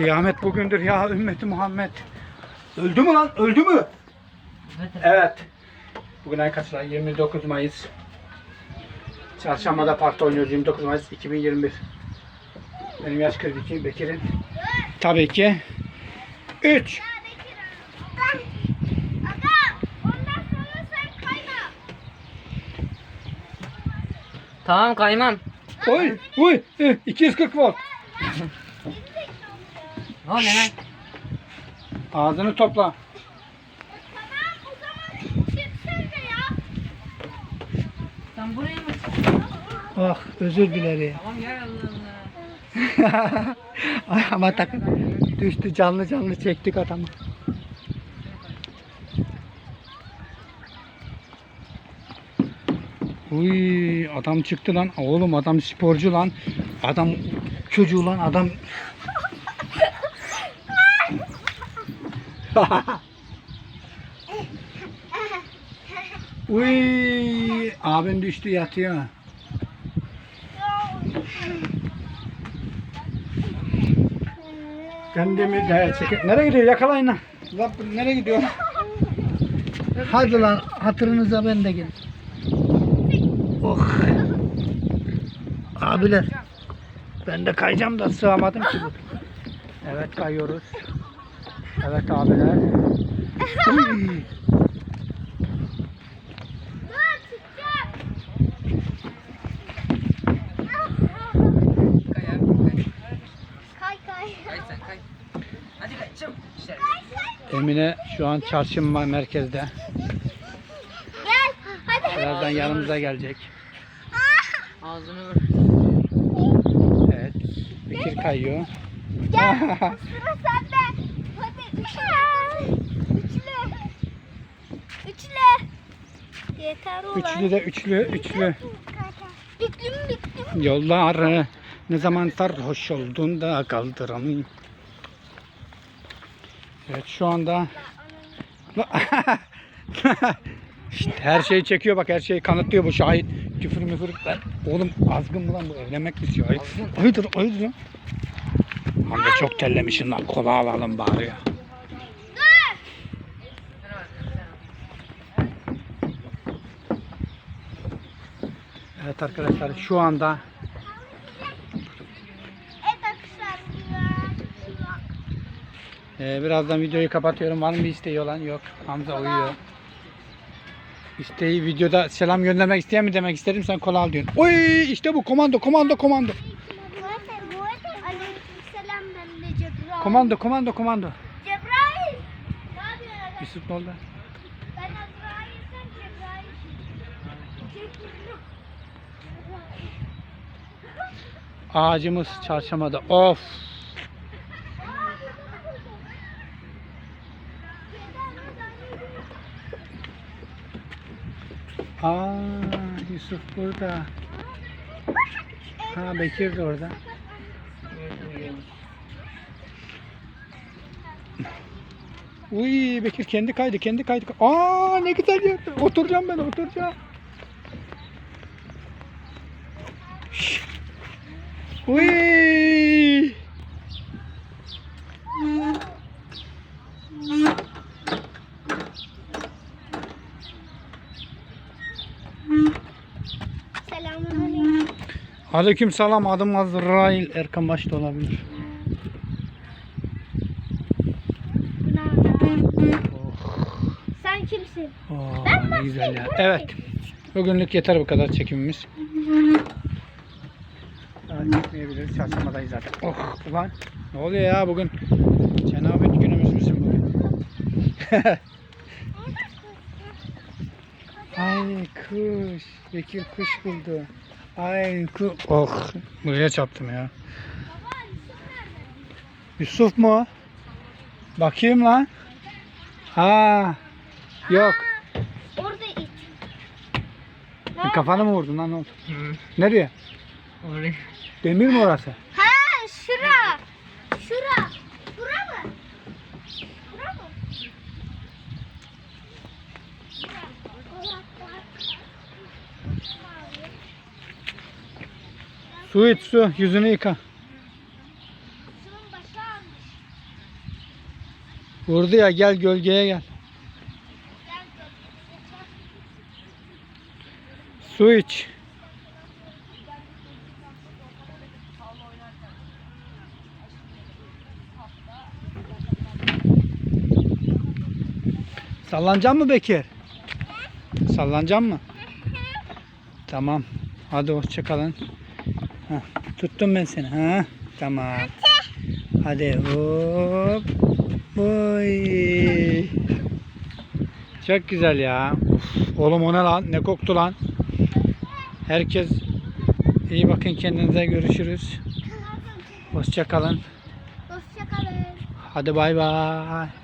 Kıyamet bugündür ya ümmeti Muhammed. Öldü mü lan? Öldü mü? Evet. Bugün ay kaç lan? 29 Mayıs. Çarşamba'da parkta oynuyoruz. 29 Mayıs 2021. Benim yaş 42. Bekir'in. Tabii ki. 3. Aga ondan sonra sen kayma. Tamam kaymam. Oy, oy, eh, 240 volt. Ne oluyor lan? Ağzını topla. Sen buraya mı? Ah özür dilerim. Tamam ya Allah Allah. Ay, ama tak düştü canlı canlı çektik adamı. Uy adam çıktı lan. Oğlum adam sporcu lan. Adam çocuğu lan adam. Uy abin düştü yatıyor. Kendimi de çekip nereye gidiyor yakalayın lan. Lan nereye gidiyor? Hadi lan hatırınıza ben de gelin. Oh. Abiler. Ben de kayacağım da sığamadım ki. Evet kayıyoruz. Evet abiler. Uy. Dur çıkacağım. Kay abi kay. Kay kay. Kay sen kay. Hadi kay çabuk. İşte. Emine şu an çarşamba merkezde. Gel. Hadi. Birazdan yanımıza gelecek. Ağzını vur. Evet. Bekir kayıyor. Gel. Sıra sende. Üçlü. Üçlü. Yeter ulan. Üçlü de üçlü, üçlü. Büklüm büklüm. Yolları ne zaman sarhoş olduğunda kaldıramıyorum. Evet şu anda işte her şeyi çekiyor bak her şeyi kanıtlıyor bu şahit. Küfür müfür. Oğlum azgın mı lan bu evlenmek mi istiyor? Ay, ayıdır ayıdır lan. Amca çok tellemişsin lan kola alalım bari ya. Evet arkadaşlar şu anda. Ee, birazdan videoyu kapatıyorum. Var mı bir isteği olan? Yok. Hamza uyuyor. İsteği videoda selam göndermek isteyen mi demek istedim sen kola al diyorsun. Oy işte bu komando komando komando. Komando komando komando. Cebrail. Yusuf ne oldu? Ben Azrail sen. Cebrail. Ağacımız çarşamada. Of. Aa Yusuf burada. Ha Bekir de orada. Uy Bekir kendi kaydı kendi kaydı. Aa ne güzel yerde. Oturacağım ben oturacağım. Uy. Selamünaleyküm. Aleyküm selam adım Azrail Erkan başta olabilir. Sen kimsin? Oo, Ben ne güzel ya. Evet. Bugünlük yeter bu kadar çekimimiz. Daha çekmeyebiliriz. Çarşambadayız zaten. Oh ulan. Ne oluyor ya bugün? Cenabet günümüz bizim bugün. Ay kuş. Bekir kuş buldu. Ay kuş. Oh. Buraya çarptım ya. Yusuf mu? Bakayım lan. Ha. Yok. Orada it. Kafanı mı vurdun lan ne oldu? Hı. Nereye? Oraya. Demir mi orası? Ha şura. Şura. Şura mı? Şura mı? Su iç su. Yüzünü yıka. Vurdu ya gel gölgeye gel. Su iç. Sallanacak mı Bekir? Sallanacak mı? Tamam. Hadi hoşça kalın. Heh, tuttum ben seni. Ha? Tamam. Hadi hop. Oy. Çok güzel ya. Uf, oğlum o ne lan? Ne koktu lan? Herkes iyi bakın kendinize görüşürüz. Hoşça kalın. Hoşçakalın. Hadi bay bay.